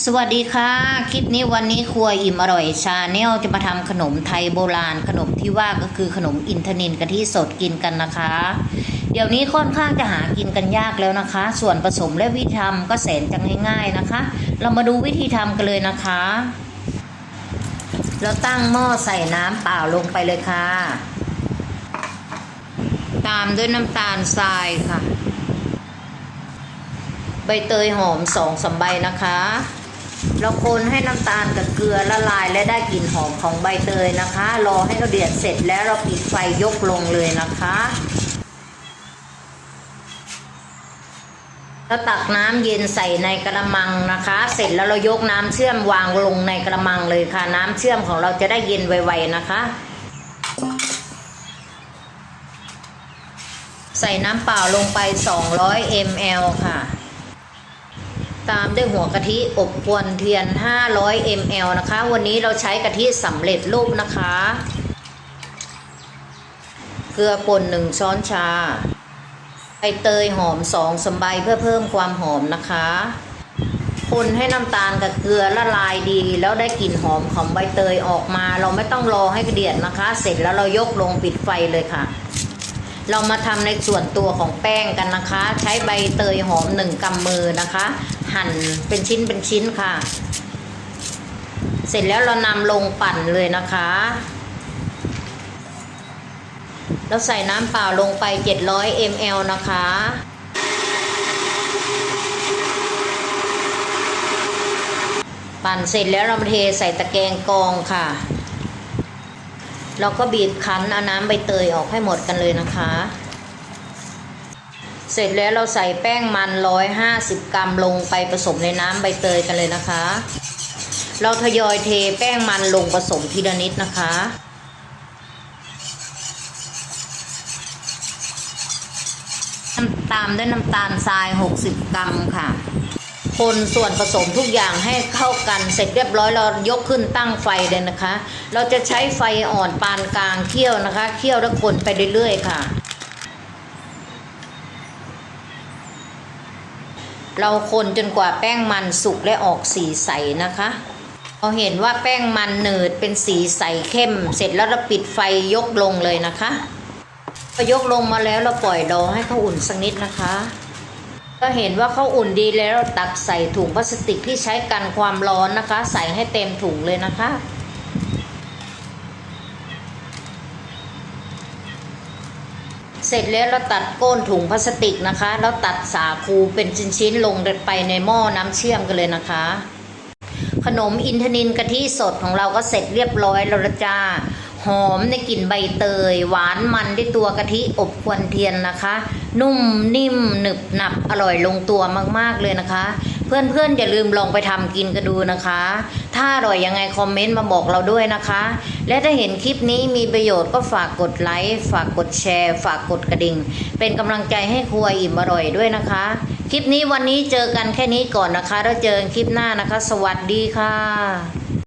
สวัสดีค่ะ คลิปนี้วันนี้ครัวอิ่มอร่อยชาแนลจะมาทำขนมไทยโบราณ ขนมที่ว่าก็คือขนมอินทนินกะทิสดกินกันนะคะ เดี๋ยวนี้ค่อนข้างจะหากินกันยากแล้วนะคะ ส่วนผสมและวิธีทำก็แสนจะง่ายๆนะคะ เรามาดูวิธีทำกันเลยนะคะ เราตั้งหม้อใส่น้ำเปล่าลงไปเลยค่ะ ตามด้วยน้ำตาลทรายค่ะ ใบเตยหอมสองสามใบนะคะ เราคนให้น้ำตาลกับเกลือละลายและได้กลิ่นหอมของใบเตยนะคะ รอให้เราเดือดเสร็จแล้วเราปิดไฟยกลงเลยนะคะแล้วตักน้ำเย็นใส่ในกระมังนะคะ เสร็จแล้วเรายกน้ำเชื่อมวางลงในกระมังเลยค่ะ น้ำเชื่อมของเราจะได้เย็นไวๆนะคะใส่น้ำเปล่าลงไป 200 ml ค่ะ ตามด้วยหัวกะทิอบกวนเทียน 500 ml นะคะ วันนี้เราใช้กะทิสำเร็จรูปนะคะ เกลือป่น1ช้อนชาใบเตยหอม2สมใบเพื่อเพิ่มความหอมนะคะ คนให้น้ำตาลกับเกลือละลายดี แล้วได้กลิ่นหอมของใบเตยออกมา เราไม่ต้องรอให้เดือดนะคะ เสร็จแล้วเรายกลงปิดไฟเลยค่ะเรามาทำในส่วนตัวของแป้งกันนะคะ ใช้ใบเตยหอมหนึ่งกำมือนะคะ หั่นเป็นชิ้นเป็นชิ้นค่ะ เสร็จแล้วเรานำลงปั่นเลยนะคะเราใส่น้ำเปล่าลงไป 700 ml นะคะปั่นเสร็จแล้วเรามาเทใส่ตะแกรงกองค่ะ เราก็บีบคั้นเอาน้ำใบเตยออกให้หมดกันเลยนะคะ เสร็จแล้วเราใส่แป้งมัน 150 กรัมลงไปผสมในน้ำใบเตยกันเลยนะคะ เราทยอยเทแป้งมันลงผสมทีละนิดนะคะน้ำตามด้วยน้ำตาลทราย 60 กรัมค่ะ คนส่วนผสมทุกอย่างให้เข้ากันเสร็จเรียบร้อยเรายกขึ้นตั้งไฟเลยนะคะ เราจะใช้ไฟอ่อนปานกลางเคี่ยวนะคะเคี่ยวแล้วคนไปเรื่อยๆค่ะ เราคนจนกว่าแป้งมันสุกและออกสีใสนะคะเราเห็นว่าแป้งมันเนืดเป็นสีใสเข้ม เสร็จแล้วเราปิดไฟยกลงเลยนะคะพอยกลงมาแล้วเราปล่อยรอให้เขาอุ่นสักนิดนะคะก็เห็นว่าเขาอุ่นดีแล้วเราตักใส่ถุงพลาสติกที่ใช้กันความร้อนนะคะ ใส่ให้เต็มถุงเลยนะคะ เสร็จแล้วเราตัดก้นถุงพลาสติกนะคะแล้วตัดสาคูเป็นชิ้นๆลงไปในหม้อน้ำเชื่อมกันเลยนะคะ ขนมอินทนินกะทิสดของเราก็เสร็จเรียบร้อยแล้วละจ้าหอมในกลิ่นใบเตย หวานมันด้วยตัวกะทิอบควันเทียนนะคะ นุ่มนิ่มหนึบหนับอร่อยลงตัวมากๆเลยนะคะ เพื่อนๆอย่าลืมลองไปทำกินกันดูนะคะ ถ้าอร่อยยังไงคอมเมนต์มาบอกเราด้วยนะคะ และถ้าเห็นคลิปนี้มีประโยชน์ก็ฝากกดไลค์ฝากกดแชร์ ฝากกดกระดิ่ง เป็นกำลังใจให้ครัวอิ่มอร่อยด้วยนะคะ คลิปนี้วันนี้เจอกันแค่นี้ก่อนนะคะ แล้วเจอกันคลิปหน้านะคะ สวัสดีค่ะ